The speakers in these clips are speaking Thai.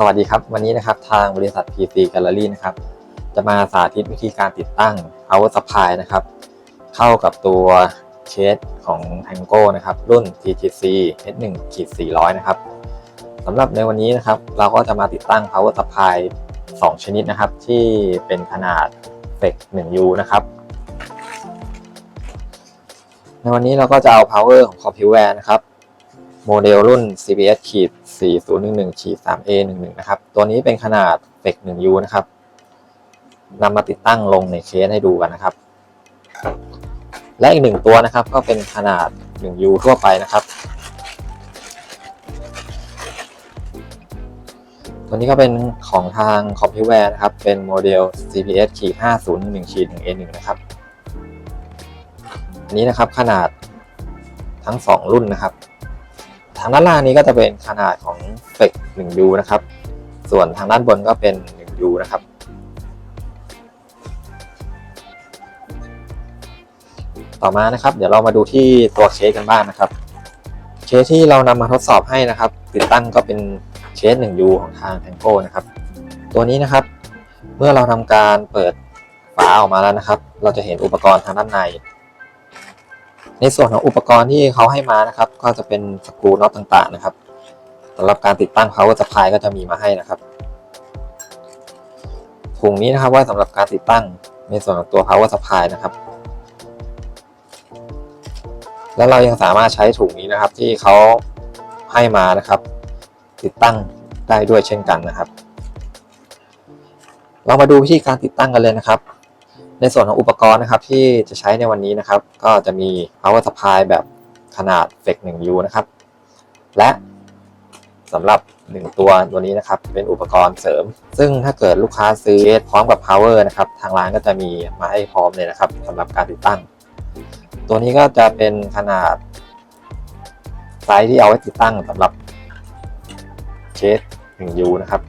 สวัสดีครับ วันนี้นะครับทางบริษัท PC Gallery นะครับ จะมาสาธิตวิธีการติดตั้ง power supply นะครับ เข้ากับตัวเคสของ Tango นะครับ รุ่น TGC H1 400 นะครับสำหรับในวันนี้นะครับ เราก็จะมาติดตั้ง power supply 2 ชนิดนะครับ ที่เป็นขนาด FEC 1U นะครับ ในวันนี้เราก็จะเอา power ของ Compuvere นะครับ โมเดลรุ่น CBS ขีด4011ขีด 3A11 นะครับ ตัวนี้เป็นขนาด FEC 1U นะครับนำมาติดตั้งลงในเคสให้ดูกันนะครับ และอีกหนึ่งตัวนะครับก็เป็นขนาด 1U ทั่วไปนะครับ ตัวนี้ก็เป็นของทาง c o m p u w a r e นะครับ เป็นโมเดล CBS ขีด5011ขีด 1A1 นะครับ อันนี้นะครับขนาดทั้ง 2 รุ่นนะครับ ทางด้านล่างนี้ก็จะเป็นขนาดของ FEC 1U นะครับ ส่วนทางด้านบนก็เป็น 1U นะครับ ต่อมานะครับ เดี๋ยวเรามาดูที่ตัวเคสกันบ้างนะครับ เคสที่เรานำมาทดสอบให้นะครับ ติดตั้งก็เป็นเคส 1U ของทาง Tango นะครับ ตัวนี้นะครับ เมื่อเราทำการเปิดฝาออกมาแล้วนะครับ เราจะเห็นอุปกรณ์ทางด้านใน ในส่วนของอุปกรณ์ที่เขาให้มานะครับ ก็จะเป็นสกรูน็อตต่างๆนะครับสำหรับการติดตั้ง power supply ก็จะมีมาให้นะครับถุงนี้นะครับไว่าสำหรับการติดตั้งในส่วนของตัว power supply นะครับ แล้วเรายังสามารถใช้ถุงนี้นะครับที่เขาให้มานะครับ ติดตั้งได้ด้วยเช่นกันนะครับ เรามาดูวิธีการติดตั้งกันเลยนะครับ ในส่วนของอุปกรณ์นะครับที่จะใช้ในวันนี้นะครับ ก็จะมี power supply แบบขนาด FEC 1U นะครับ และสำหรับ 1 ตัวตัวนี้นะครับ เป็นอุปกรณ์เสริม ซึ่งถ้าเกิดลูกค้าซื้อพร้อมกับ power นะครับ ทางร้านก็จะมีมาให้พร้อมเลยนะครับสำหรับการติดตั้ง ตัวนี้ก็จะเป็นขนาดไซส์ที่เอาไว้ติดตั้งสำหรับเคส 1U นะครับ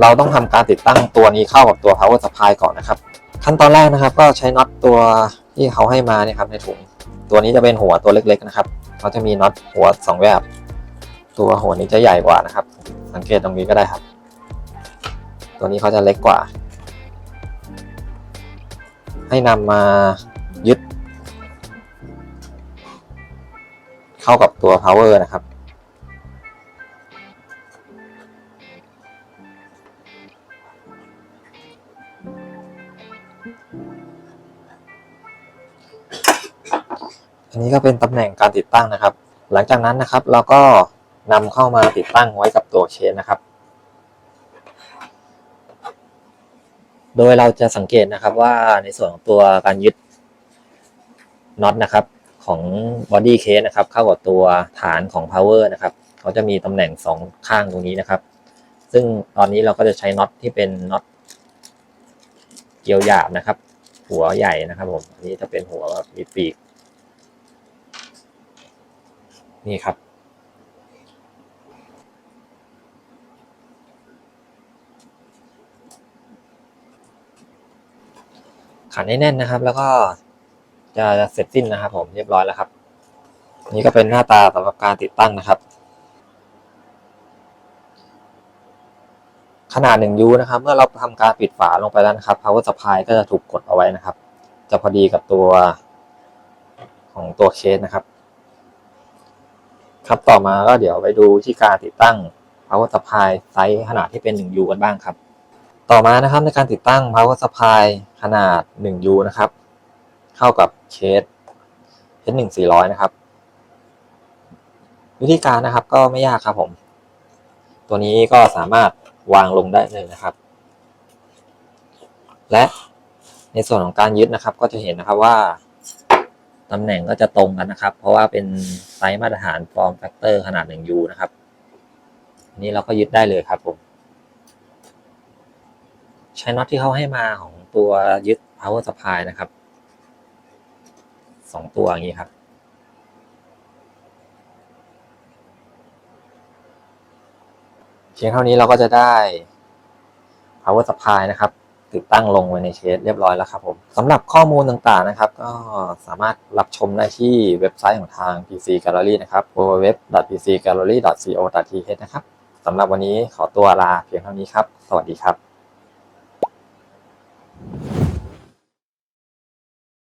เราต้องทำการติดตั้งตัวนี้เข้ากับตัว power supply ก่อนนะครับ ขั้นตอนแรกนะครับ ก็ใช้น็อตตัวที่เขาให้มาเนี่ยครับในถุง ตัวนี้จะเป็นหัวตัวเล็กๆนะครับเขาจะมีน็อตหัวสองแบบ ตัวหัวนี้จะใหญ่กว่านะครับ สังเกตตรงนี้ก็ได้ครับ ตัวนี้เขาจะเล็กกว่า ให้นำมายึด เข้ากับตัว power นะครับ อันนี้ก็เป็นตำแหน่งการติดตั้งนะครับ หลังจากนั้นนะครับเราก็นำเข้ามาติดตั้งไว้กับตัวเคสนะครับ โดยเราจะสังเกตนะครับว่าในส่วนของตัวการยึดน็อตนะครับของบอดี้เคสนะครับเข้ากับตัวฐานของ power นะครับเขาจะมีตำแหน่งสองข้างตรงนี้นะครับ ซึ่งตอนนี้เราก็จะใช้น็อตที่เป็นน็อตเกลียวหยาบนะครับ หัวใหญ่นะครับผมอันนี้จะเป็นหัวแบบมีปีก นี่ครับ ขันให้แน่นนะครับ แล้วก็จะเสร็จสิ้นนะครับ ผมเรียบร้อยแล้วครับ นี่ก็เป็นหน้าตาสำหรับการติดตั้งนะครับ ขนาด 1U นะครับ เมื่อเราทำการปิดฝาลงไปแล้วนะครับ power supply ก็จะถูกกดเอาไว้นะครับ จะพอดีกับตัวของตัวเคสนะครับ ครับต่อมาก็เดี๋ยวไปดูที่การติดตั้ง power supply ไซส์ขนาดที่เป็น 1U กันบ้างครับ ต่อมานะครับในการติดตั้ง power supply ขนาด 1U นะครับ เข้ากับเคส H1 400 นะครับ วิธีการนะครับก็ไม่ยากครับผม ตัวนี้ก็สามารถวางลงได้เลยนะครับ และในส่วนของการยึดนะครับก็จะเห็นนะครับว่า ตำแหน่งก็จะตรงกันนะครับ เพราะว่าเป็นไซส์มาตรฐาน form factor ขนาด 1U นะครับนนี้เราก็ยึดได้เลยครับผมใช้น็อตที่เขาให้มาของตัวยึด power supply นะครับสองตัวอย่างนี้ครับ เพียงเท่านี้เราก็จะได้ power supply นะครับ ติดตั้งลงไว้ในเชสเรียบร้อยแล้วครับผมสำหรับข้อมูลต่างๆนะครับ ก็สามารถรับชมได้ที่เว็บไซต์ของทาง PC Gallery นะครับ www.pcgallery.co.th นะครับสำหรับวันนี้ขอตัวลาเพียงเท่านี้ครับ สวัสดีครับ